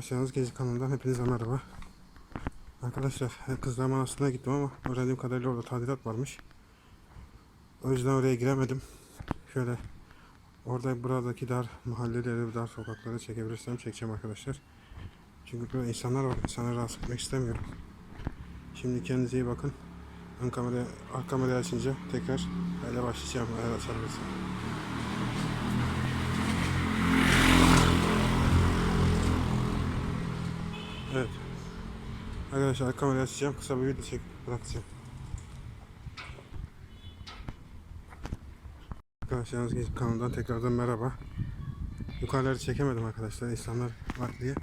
Arkadaşlarınız Gezi kanalından hepinize merhaba. Arkadaşlar Kızlar Manastırı'na gittim ama öğrendiğim kadarıyla orada tadilat varmış. O yüzden oraya giremedim. Şöyle orada buradaki dar mahalleleri, dar sokakları çekebilirsem çekeceğim arkadaşlar. Çünkü burada insanlar var. İnsanları rahatsız etmek istemiyorum. Şimdi kendinize iyi bakın. Ön kamera, arka kamerayı açınca tekrar öyle başlayacağım. Eğer açabilirsem. Evet. Arkadaşlar kamerayı açacağım. Kısa bir video çek bırakacağım. Arkadaşlar Gezip kanalından tekrardan merhaba. Yukarıları çekemedim arkadaşlar. İnsanlar var diye.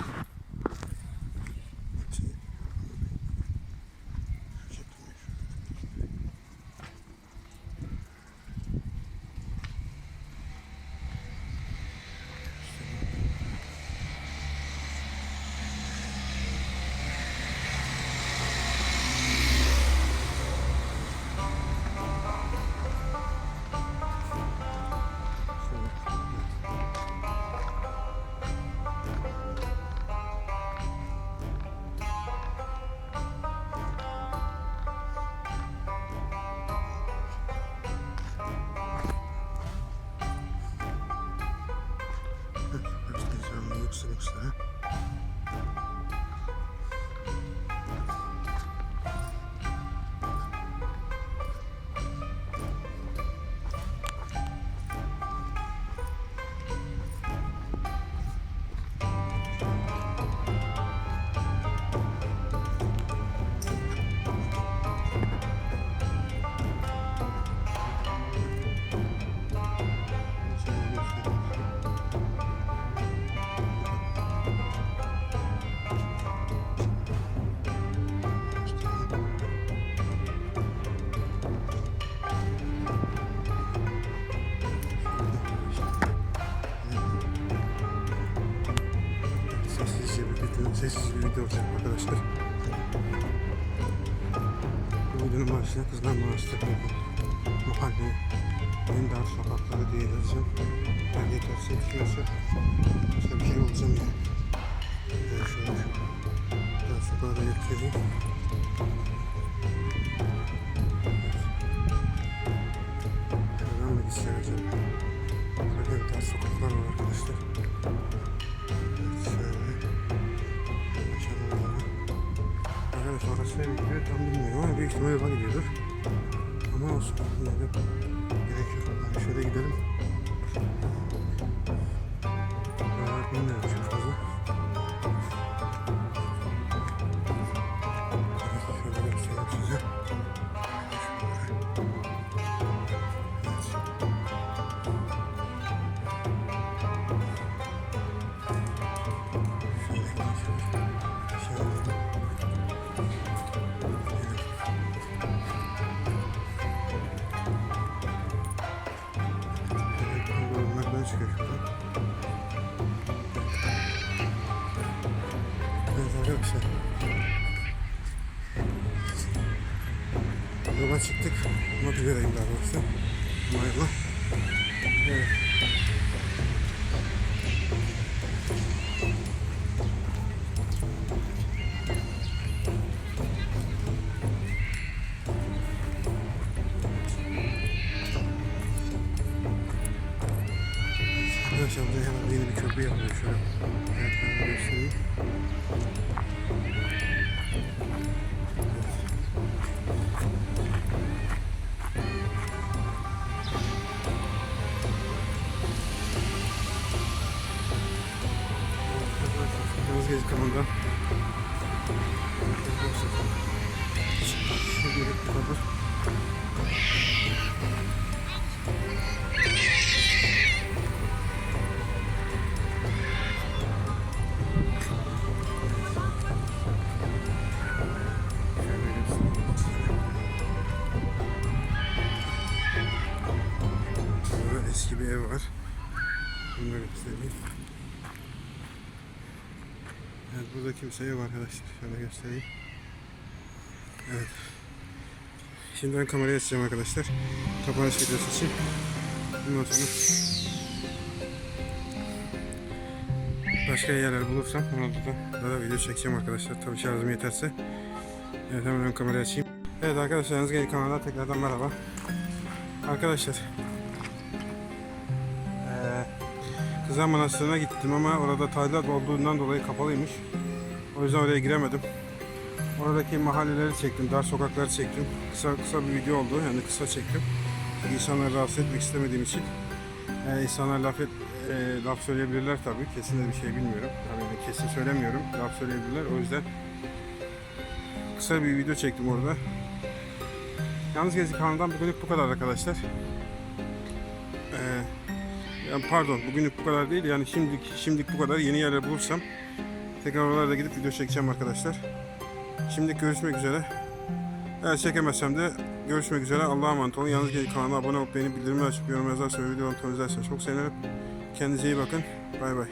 İnsanlar yoksa yoksa. Sessizce bir video, sessiz bir video olacak arkadaşlar. Bu videonun başına Kızlar Manastırı mahalle en dar sokakları diye yazacağım. Ben yeterse yetişiyorsa başka bir şey olacağım yani. Ben şöyle dar sokağa da göstereyim. Şuradan mı gitsem acaba? Burada dar sokaklar var arkadaşlar. Büyük ihtimalle yola gidiyordur. Ama olsun. Yine de gerek yok. Hadi şöyle gidelim. Buralar bilmiyorum Evet arkadaşlar. Yola çıktık. Olmak üzereyim daha doğrusu. Mayla. Evet. Arkadaşlar buraya hemen yeni bir köprü yapılıyor şöyle. Ayaklarını göstereyim. Yalnız Gezi kanalından. Şimdilik bu kadar. Var. Da göstereyim. Evet burada kimse yok arkadaşlar. Şöyle göstereyim. Evet. Şimdi ben kamerayı açacağım arkadaşlar. Kapanış videosu için. Bundan sonra Başka yerler bulursam orada da, da video çekeceğim arkadaşlar. Tabii şarjım yeterse. Evet hemen ön kamerayı açayım. Evet arkadaşlar Genç kanalına tekrardan merhaba. Arkadaşlar Kızlar Manastırı'na gittim ama orada tadilat olduğundan dolayı kapalıymış. O yüzden oraya giremedim. Oradaki mahalleleri çektim, dar sokakları çektim. Kısa kısa bir video oldu, yani kısa çektim. Çünkü insanları rahatsız etmek istemediğim için. Ee, insanlar laf, et, e, laf söyleyebilirler tabii. Kesin de bir şey bilmiyorum. Yani kesin söylemiyorum. Laf söyleyebilirler. O yüzden kısa bir video çektim orada. Yalnız Gezi kanalından bugünlük bu kadar arkadaşlar. Ee, yani pardon bugünlük bu kadar değil yani şimdilik şimdilik bu kadar yeni yerler bulursam tekrar oralarda gidip video çekeceğim arkadaşlar. Şimdilik görüşmek üzere. Eğer çekemezsem de görüşmek üzere. Allah'a emanet olun. Yalnız Gezi kanalına abone olup beğenip bildirimleri açıp yorum yazarsanız ve videolarımı tanıtırsanız çok sevinirim. Kendinize iyi bakın. Bay bay.